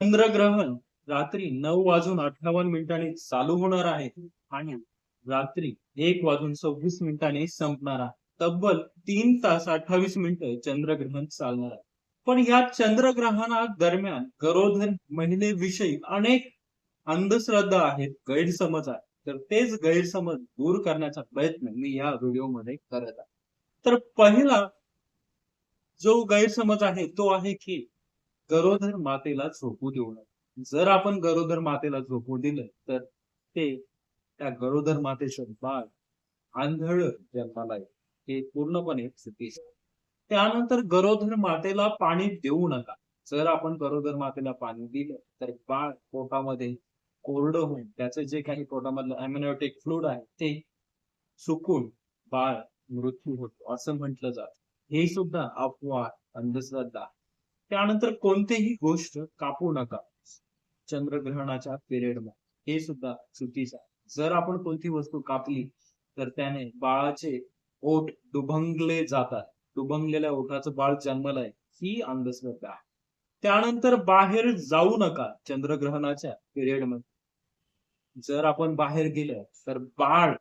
चंद्रग्रहण रात्री नऊ वाजून अठ्ठावन्न मिनिटांनी चालू होणार आहे आणि रात्री एक वाजून सव्वीस मिनिटांनी संपणार आहे. तब्बल तीन तास अठ्ठावीस मिनिटं चंद्रग्रहण चालणार आहे. पण या चंद्रग्रहणा दरम्यान गरोदर महिलेविषयी अनेक अंधश्रद्धा आहेत गैरसमज आहेत. तर तेच गैरसमज दूर करण्याचा प्रयत्न मी या व्हिडिओमध्ये करत आहे. तर पहिला जो गैरसमज आहे तो आहे की गरोदर मातेला झोपू देऊ नये. जर आपण गरोदर मातेला झोपू दिलं तर ते त्या गरोदर मातेचं बाळ आंधळ जन्माला हे पूर्णपणे चुकीचे त्यानंतर गरोदर मातेला पाणी देऊ नका. जर आपण गरोदर मातेला पाणी दिलं तर बाळ पोटामध्ये कोरडं होऊन त्याचं जे काही पोटामधलं अम्युनोटिक फ्लूड आहे ते सुकून बाळ मृत्यू होतो असं म्हटलं जात. हे सुद्धा अफवा अंधश्रद्धा आहे. त्यानंतर कोणतीही गोष्ट कापू नका. चंद्रग्रहणाच्या पिरियडमध्ये. हे सुद्धा चुकीचं आहे. जर आपण कोणती वस्तू कापली तर त्याने बाळाचे ओठ दुभंगले जातात. दुभंगलेल्या ओठाचं बाळ जन्मला आहे. ही अंधश्रद्धा आहे. त्यानंतर बाहेर जाऊ नका चंद्रग्रहणाच्या पिरियडमध्ये. जर आपण बाहेर गेलं तर बाळ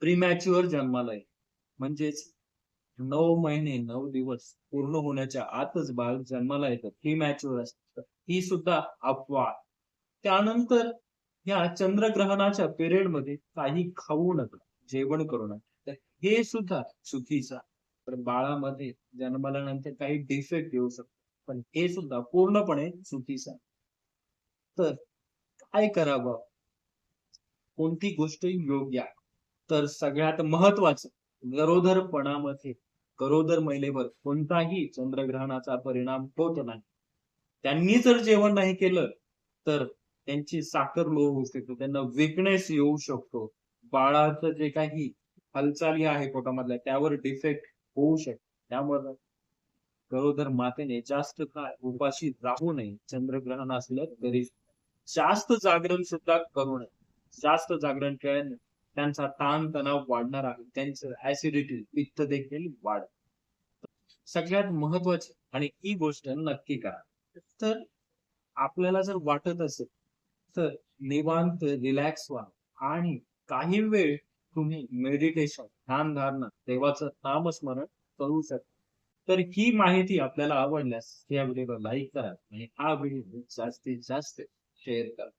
प्रीमॅच्युअर जन्माला आहे म्हणजेच नऊ महिने नऊ दिवस पूर्ण होण्याच्या आतच बाळ जन्माला येतं प्रीमॅच्युअर असतं ही सुद्धा अफवा त्यानंतर या चंद्रग्रहणाच्या पिरियडमध्ये काही खाऊ नका जेवण करू नका. तर हे सुद्धा चुकीचं तर बाळामध्ये जन्माल्यानंतर काही डिफेक्ट येऊ शकतो. पण हे सुद्धा पूर्णपणे चुकीचं तर काय करावं? कोणती गोष्ट योग्य आहे? तर सगळ्यात महत्वाचं गरोदरपणामध्ये गरोदर महिलेवर कोणताही चंद्रग्रहणाचा परिणाम होत नाही. त्यांनी जर जेवण नाही केलं तर त्यांची साखर लो होऊ शकते त्यांना विकनेस येऊ शकतो. बाळाचं जे काही हालचाली आहे पोटामधल्या त्यावर डिफेक्ट होऊ शकतो. त्यामुळे गरोदर मातेने जास्त काळ उपाशी राहू नये चंद्रग्रहण असलं तरी. जास्त जागरण सुद्धा करू नये. जास्त जागरण केल्याने त्यांचा ताण तणाव वाढणार आहे त्यांचं ऍसिडिटी पित्त देखील वाढ सगळ्यात महत्वाची आणि ही गोष्ट नक्की करा. तर आपल्याला जर वाटत असेल तर निवांत रिलॅक्स व्हा आणि काही वेळ तुम्ही मेडिटेशन ध्यान धारणा देवाचं नामस्मरण करू शकता. तर ही माहिती आपल्याला आवडल्यास या व्हिडिओला लाईक करा आणि हा व्हिडिओ जास्तीत जास्त शेअर करा.